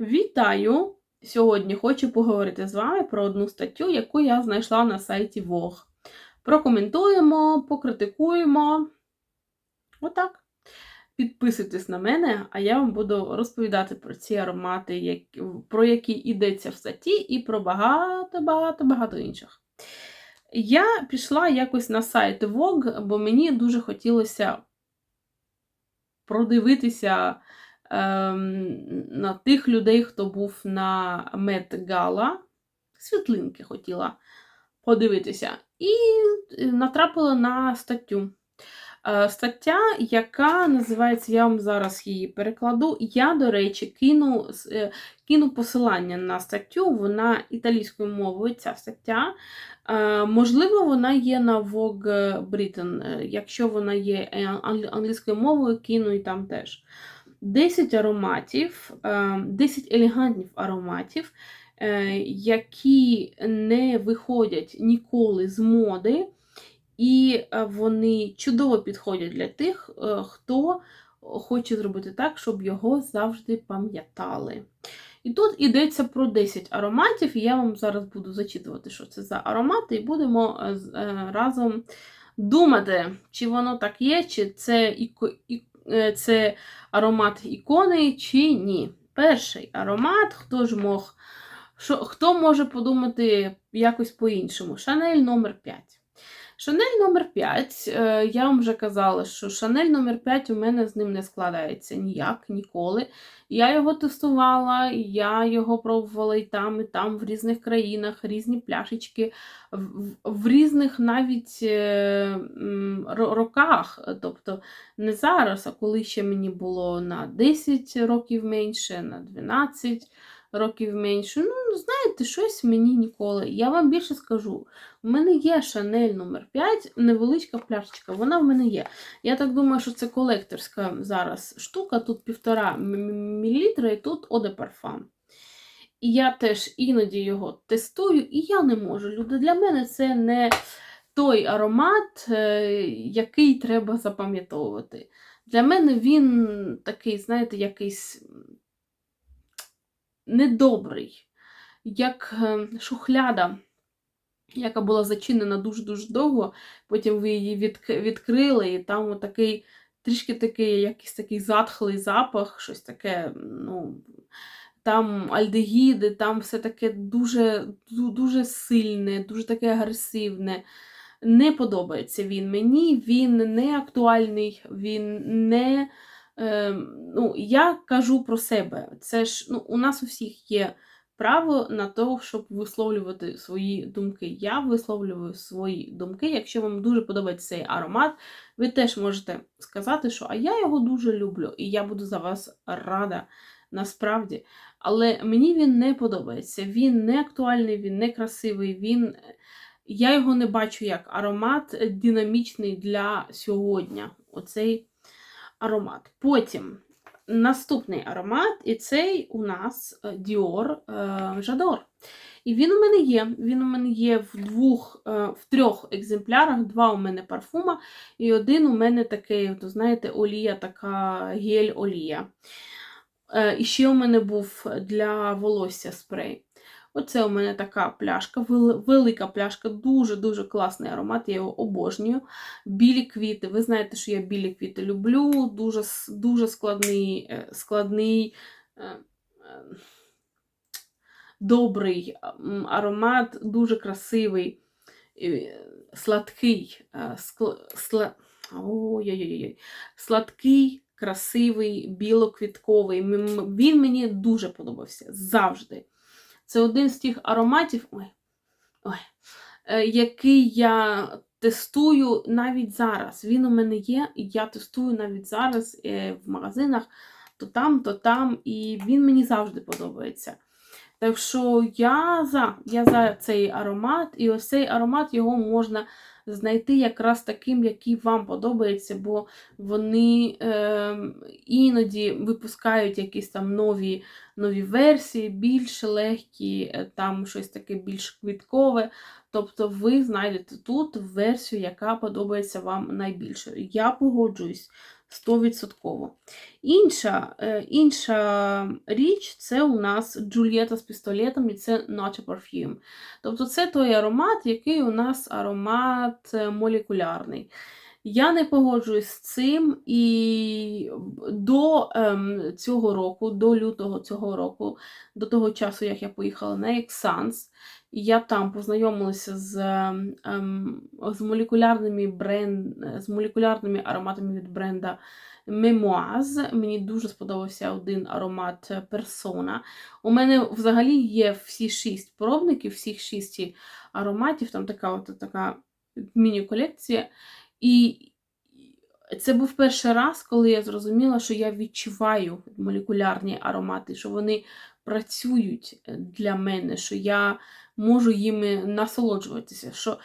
Вітаю! Сьогодні хочу поговорити з вами про одну статтю, яку я знайшла на сайті Vogue. Прокоментуємо, покритикуємо. Отак. Підписуйтесь на мене, а я вам буду розповідати про ці аромати, про які йдеться в статті, і про багато-багато-багато інших. Я пішла якось на сайт Vogue, бо мені дуже хотілося продивитися на тих людей, хто був на Gala. Світлинки хотіла подивитися. І е, натрапила на статтю. Е, Стаття, яка називається, я вам зараз її перекладу. Я, до речі, кину, е, кину посилання на статтю, вона італійською мовою, ця стаття. Можливо, вона є на Vogue Britain. Якщо вона є англійською мовою, кину і там теж. 10 ароматів, е, 10 елегантних ароматів, е, які не виходять ніколи з моди, і е, вони чудово підходять для тих, е, хто хоче зробити так, щоб його завжди пам'ятали. І тут йдеться про 10 ароматів, і я вам зараз буду зачитувати, що це за аромати, і будемо е, е, разом думати, чи воно так є, чи це, е, це аромат ікони, чи ні. Перший аромат, хто ж мог, що, хто може подумати якось по-іншому? Шанель номер 5. Шанель номер 5, е, я вам вже казала, що Шанель номер 5 у мене з ним не складається ніяк, ніколи. Я його тестувала, я його пробувала і там, і там, в різних країнах, різні пляшечки, в, в- різних навіть е, роках. Тобто не зараз, а коли ще мені було на 10 років менше, на 12 років менше. Ну, знаєте, щось мені ніколи. Я вам більше скажу. У мене є Шанель номер 5 невеличка пляшечка, вона в мене є. Я так думаю, що це колекторська зараз штука, тут півтора м- м- мілілітра, і тут Оде Парфам. І я теж іноді його тестую, і я не можу. Люди, для мене це не той аромат, е, який треба запам'ятовувати. Для мене він такий, знаєте, якийсь недобрий, як е, шухляда, яка була зачинена дуже-дуже довго, потім ви її відк- відкрили, і там такий трішки такий, якийсь такий затхлий запах, щось таке, ну. Там альдегіди, там все таке дуже, дуже сильне, дуже таке агресивне. Не подобається він мені, він не актуальний, він не. Е, ну, я кажу про себе. Це ж ну, у нас у всіх є право на те, щоб висловлювати свої думки. Я висловлюю свої думки. Якщо вам дуже подобається цей аромат, ви теж можете сказати, що а я його дуже люблю, і я буду за вас рада насправді. Але мені він не подобається. Він не актуальний, він не красивий. Він... Я його не бачу як аромат динамічний для сьогодні. Оцей аромат. Потім наступний аромат, і цей у нас е, Dior е, Жадор. І він у мене є. Він у мене є в двох, е, в трьох екземплярах. Два у мене парфума, і один у мене такий, знаєте, олія, така гель-олія. Е, І ще у мене був для волосся спрей. Оце у мене така пляшка, велика пляшка, дуже-дуже класний аромат, я його обожнюю. Білі квіти. Ви знаєте, що я білі квіти люблю. Дуже, дуже складний, е, складний е, е, добрий аромат, дуже красивий, е, сладкий, е, скл- сла- Ой-ой-ой. Сладкий, красивий, білоквітковий. Він мені дуже подобався завжди. Це один з тих ароматів, ой, ой, е, який я тестую навіть зараз. Він у мене є, і я тестую навіть зараз е, в магазинах, то там, то там, і він мені завжди подобається. Так що я за, я за цей аромат, і ось цей аромат його можна знайти якраз таким, який вам подобається, бо вони е, іноді випускають якісь там нові, нові версії, більш легкі, е, там щось таке більш квіткове. Тобто ви знайдете тут версію, яка подобається вам найбільше. Я погоджуюсь. 100%. Інша, е, інша річ це у нас Джульєта з пістолетом, і це Not a Perfume. Тобто це той аромат, який у нас аромат е, молекулярний. Я не погоджуюсь з цим, і до ем, цього року, до лютого цього року, до того часу, як я поїхала на Ексанс, я там познайомилася з ем, з, молекулярними бренд, з молекулярними ароматами від бренда Memoise. Мені дуже сподобався один аромат Persona. У мене взагалі є всі шість пробників, всіх шість ароматів, там така от така міні-колекція. І це був перший раз, коли я зрозуміла, що я відчуваю молекулярні аромати, що вони працюють для мене, що я можу їми насолоджуватися. що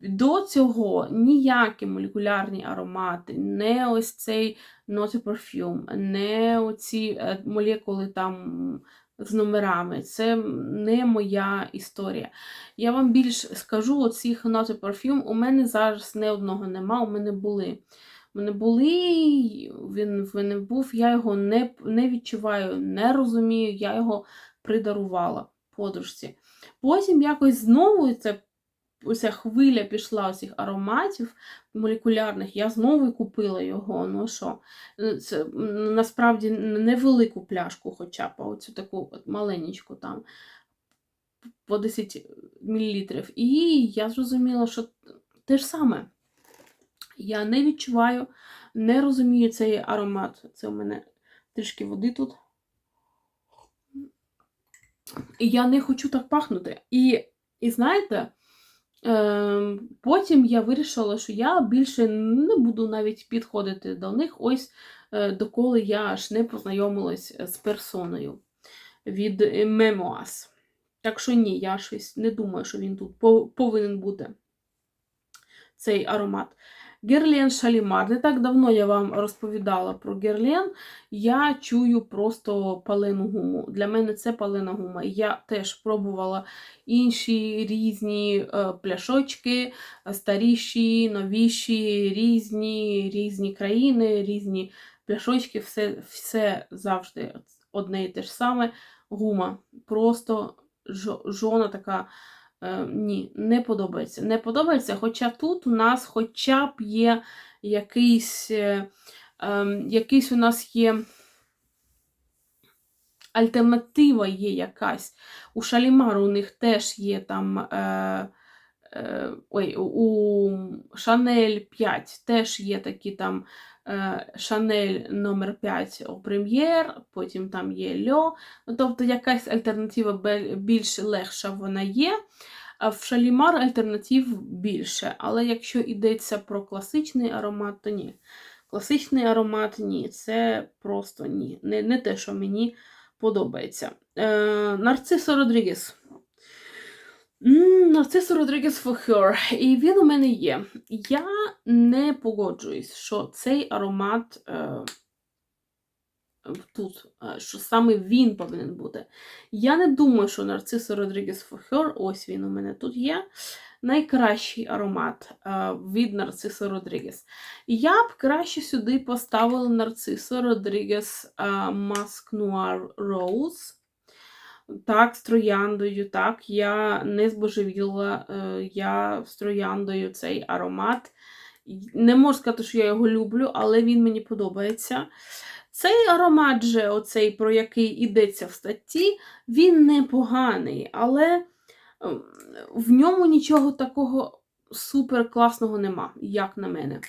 до цього ніякі молекулярні аромати, не ось цей a Perfume, не оці е, молекули там з номерами. Це не моя історія. Я вам більш скажу, оцих Not парфюм, у мене зараз не одного нема, у мене були. У мене були, він в мене був, я його не не відчуваю, не розумію, я його придарувала подружці. Потім якось знову це, оця хвиля пішла цих ароматів молекулярних, я знову купила його. Ну що, це насправді невелику пляшку, хоча б оцю таку от маленьку там по 10 мл. І я зрозуміла, що те ж саме. Я не відчуваю, не розумію цей аромат. Це у мене трішки води тут. І я не хочу так пахнути. І, і знаєте, е, потім я вирішила, що я більше не буду навіть підходити до них, ось е, доколи я аж не познайомилась з персоною від Мемоас. Так що ні, я щось не думаю, що він тут повинен бути цей аромат. Герлен Шалімар. Не так давно я вам розповідала про Герлен. Я чую просто палену гуму. Для мене це палена гума. Я теж пробувала інші різні е, пляшочки, старіші, новіші, різні різні країни, різні пляшочки, все, все завжди одне і те ж саме. Гума. Просто жона така. Е, ні, не подобається. Не подобається, хоча тут у нас хоча б є якийсь, е, ем, якийсь у нас є. Альтернатива є якась. У Шалімару у них теж є там. Е, ой, У Шанель 5 теж є такі там Шанель номер 5 у прем'єр, потім там є Льо. Ну, тобто якась альтернатива більш легша вона є. В шалімар альтернатив більше. Але якщо йдеться про класичний аромат, то ні. Класичний аромат ні. Це просто ні. Не не те, що мені подобається. Е, Нарцисо Родрігес. Нарцисо Родрігес for. І він у мене є. Я не погоджуюсь, що цей аромат. Е, тут, що саме він повинен бути. Я не думаю, що Нарцисо Родрігес for ось він у мене тут є. Найкращий аромат від Нарцисо Родрігес. Я б краще сюди поставила Нарцисо Родрігес Mask Noir Rose. Так, з трояндою, так, я не збожевіла, е, я з трояндою цей аромат. Не можу сказати, що я його люблю, але він мені подобається. Цей аромат, же, оцей, про який йдеться в статті, він непоганий, але ем, в ньому нічого такого супер класного нема, як на мене.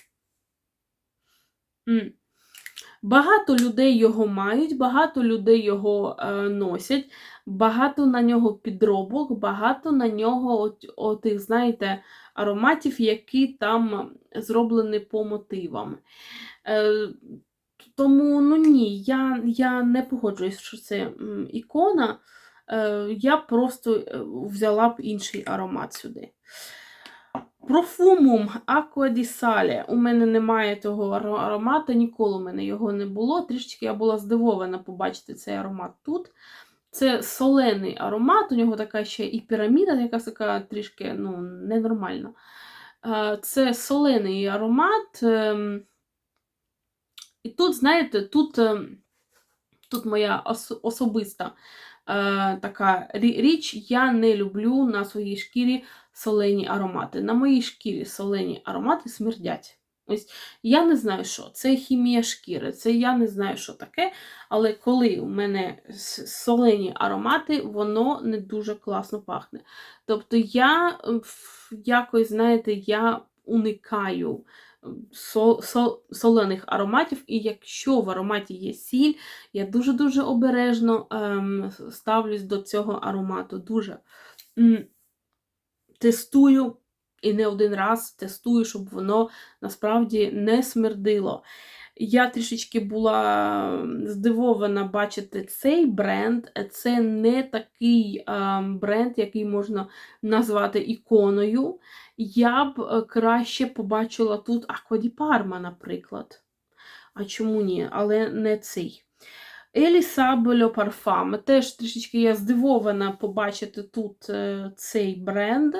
Багато людей його мають, багато людей його е, носять, багато на нього підробок, багато на нього, от, от, знаєте, ароматів, які там зроблені по мотивам. Е, тому ну ні, я я не погоджуюсь, що це ікона. Е, Я просто е, взяла б інший аромат сюди. Профумум Sale. У мене немає того аромату, ніколи у мене його не було. Трішечки я була здивована побачити цей аромат тут. Це солений аромат, у нього така ще і піраміда, яка така трішки ну, ненормальна. Це солений аромат. Ем, І тут, знаєте, тут, е, тут моя особиста е, така річ, я не люблю на своїй шкірі солені аромати. На моїй шкірі солені аромати смердять. Ось я не знаю, що це хімія шкіри, це я не знаю, що таке. Але коли у мене солені аромати, воно не дуже класно пахне. Тобто я якось, знаєте, я уникаю сол, сол, солених ароматів, і якщо в ароматі є сіль, я дуже-дуже обережно ем, ставлюсь до цього аромату. Дуже тестую і не один раз тестую, щоб воно насправді не смердило. Я трішечки була здивована бачити цей бренд. Це не такий бренд, який можна назвати іконою. Я б е, краще побачила тут di Parma, наприклад. А чому ні? Але не цей. Елісабельо Парфам. Теж трішечки я здивована побачити тут е, цей бренд.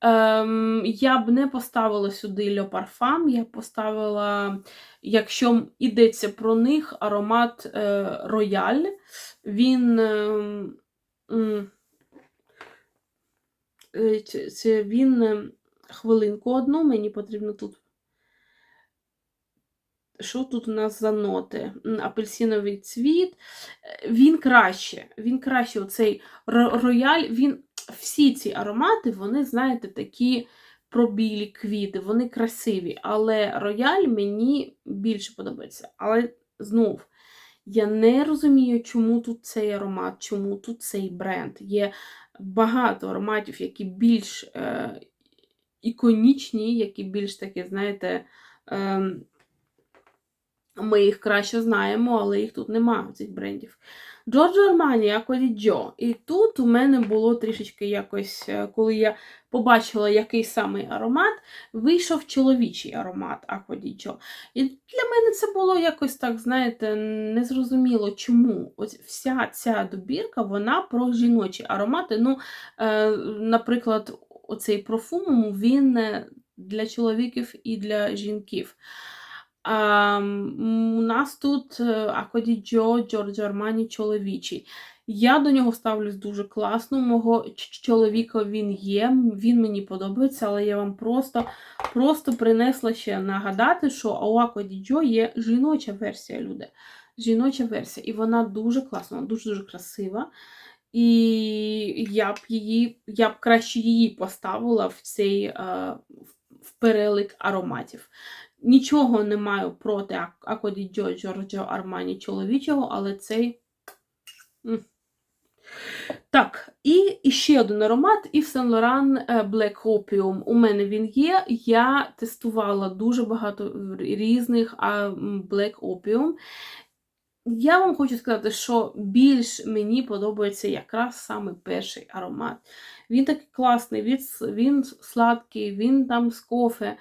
Ем, я б не поставила сюди Льо Парфам, я б поставила, якщо йдеться про них, аромат е, Рояль. Він. ем, е, це- він ем, хвилинку одну, мені потрібно тут. Що тут у нас за ноти? Апельсиновий цвіт. Е, Він краще. Він краще. Оцей рояль, він всі ці аромати, вони, знаєте, такі пробілі квіти, вони красиві. Але рояль мені більше подобається. Але знов, я не розумію, чому тут цей аромат, чому тут цей бренд. Є багато ароматів, які більш е, іконічні, які більш такі, знаєте, е, ми їх краще знаємо, але їх тут немає, цих брендів. Джорджо Армані, Акваді Джо. І тут у мене було трішечки якось, е, коли я побачила, який самий аромат, вийшов чоловічий аромат Акваді Джо. І для мене це було якось так, знаєте, незрозуміло, чому. Ось вся ця добірка, вона про жіночі аромати. Ну, е, наприклад, оцей профумум, він е, для чоловіків і для жінків. У нас тут Акоді Джо, Джорджо Армані чоловічий. Я до нього ставлюсь дуже класно. Мого чоловіка він є, він мені подобається, але я вам просто, просто принесла ще нагадати, що у Акоді Джо є жіноча версія, люди. Жіноча версія. І вона дуже класна, вона дуже-дуже красива. І я б її, я б краще її поставила в цей е, в перелик ароматів. Нічого не маю проти Ак- Акоді Джо Джорджо Армані чоловічого, але цей. Так, і, і ще один аромат Yves Saint Laurent е, Black Opium. У мене він є. Я тестувала дуже багато різних Black Opium. Я вам хочу сказати, що більш мені подобається якраз саме перший аромат. Він такий класний, він, він сладкий, він там з кофе,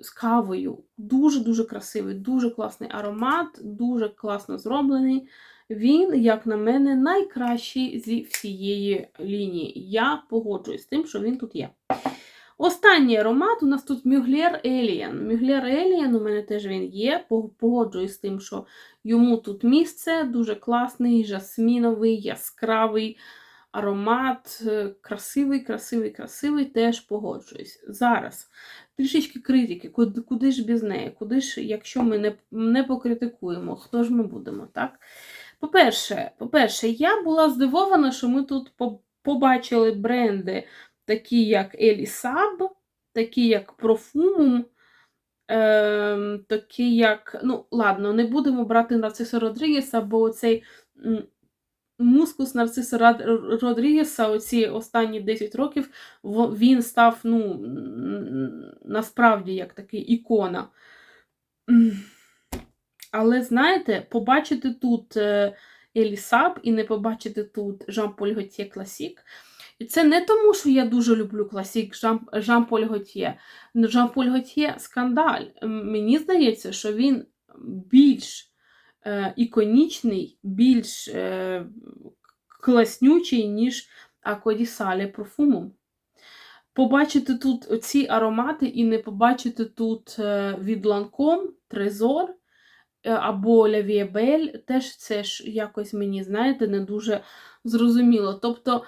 з кавою. Дуже-дуже красивий, дуже класний аромат, дуже класно зроблений. Він, як на мене, найкращий зі всієї лінії. Я погоджуюсь з тим, що він тут є. Останній аромат у нас тут Мюглер Еліан. Мюглер Еліан у мене теж він є. Погоджуюсь з тим, що йому тут місце. Дуже класний, жасміновий, яскравий аромат. е, Красивий, красивий, красивий. Теж погоджуюсь. Зараз трішечки критики. Куди, куди ж без неї? Куди ж, якщо ми не, не покритикуємо, хто ж ми будемо, так? По-перше, по-перше, я була здивована, що ми тут побачили бренди, такі як Елісаб, такі як Профумум, ем, такі як. Ну, ладно, не будемо брати Нарциса Родрігеса, бо цей мускус Нарциса Рад- Родрігеса оці останні 10 років він став, ну, насправді, як такий ікона. Але знаєте, побачити тут е, Елісаб і не побачити тут Жан-Поль Готьє Класік. І це не тому, що я дуже люблю класік Жан, Жан-Поль Готьє. Ну, Жан-Поль Готьє скандаль. Мені здається, що він більш іконічний, більш е, класнючий, ніж Акодісале Профумум. Побачити тут ці аромати і не побачити тут е, від Ланком, Трезор. е, або Лявіабель, теж це ж якось мені, знаєте, не дуже зрозуміло. Тобто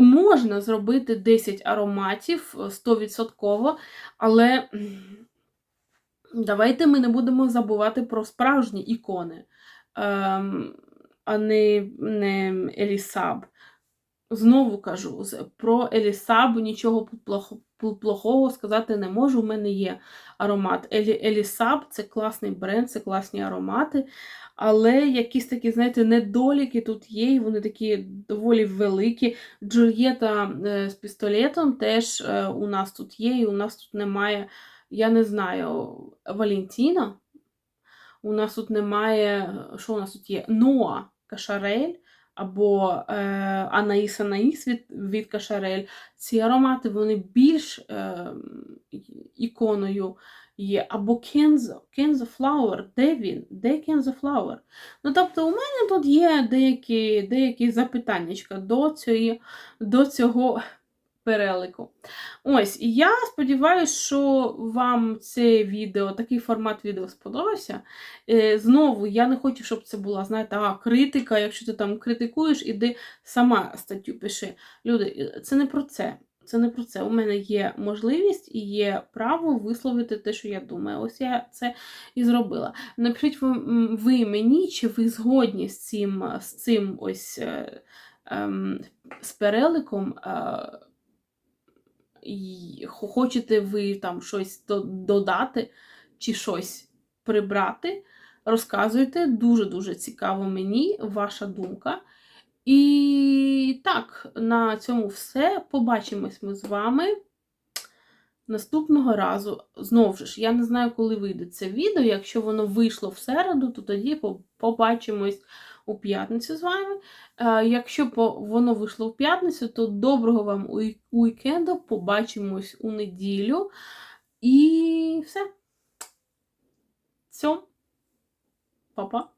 можна зробити 10 ароматів е, 100%, але давайте ми не будемо забувати про справжні ікони, ем, а не, не Елісаб. Знову кажу, про Елісабу нічого плохо- плохого сказати не можу. У мене є аромат. Елі, Елісаб це класний бренд, це класні аромати, але якісь такі, знаєте, недоліки тут є, і вони такі доволі великі. Джульєта е, з пістолетом теж е, у нас тут є, і у нас тут немає, я не знаю, Валентіна. У нас тут немає, що у нас тут є? Ноа Кашарель або е, Анаїс Анаїс від, від Кашарель. Ці аромати вони більш е, іконою є. Або Кензо, Кензо Flower. Де він? Де Кензо Flower? Ну, тобто, у мене тут є деякі, деякі запитаннячка до, цієї, до цього перелику. Ось, і я сподіваюся, що вам це відео, такий формат відео сподобався. Е, знову, я не хочу, щоб це була, знаєте, а, критика. Якщо ти там критикуєш, іди сама статтю пиши. Люди, е, це не про це. Це не про це. У мене є можливість і є право висловити те, що я думаю. Ось я це і зробила. Напишіть ви, ви мені, чи ви згодні з цим, з цим ось е, ем, з переликом. Е, хочете ви там щось додати чи щось прибрати, розказуйте. Дуже-дуже цікаво мені ваша думка. І так, на цьому все. Побачимось ми з вами наступного разу. Знову ж, я не знаю, коли вийде це відео. Якщо воно вийшло в середу, то тоді побачимось у п'ятницю з вами. Е, Якщо воно вийшло в п'ятницю, то доброго вам уі- уікенду. Побачимось у неділю. І все. Все. Па-па.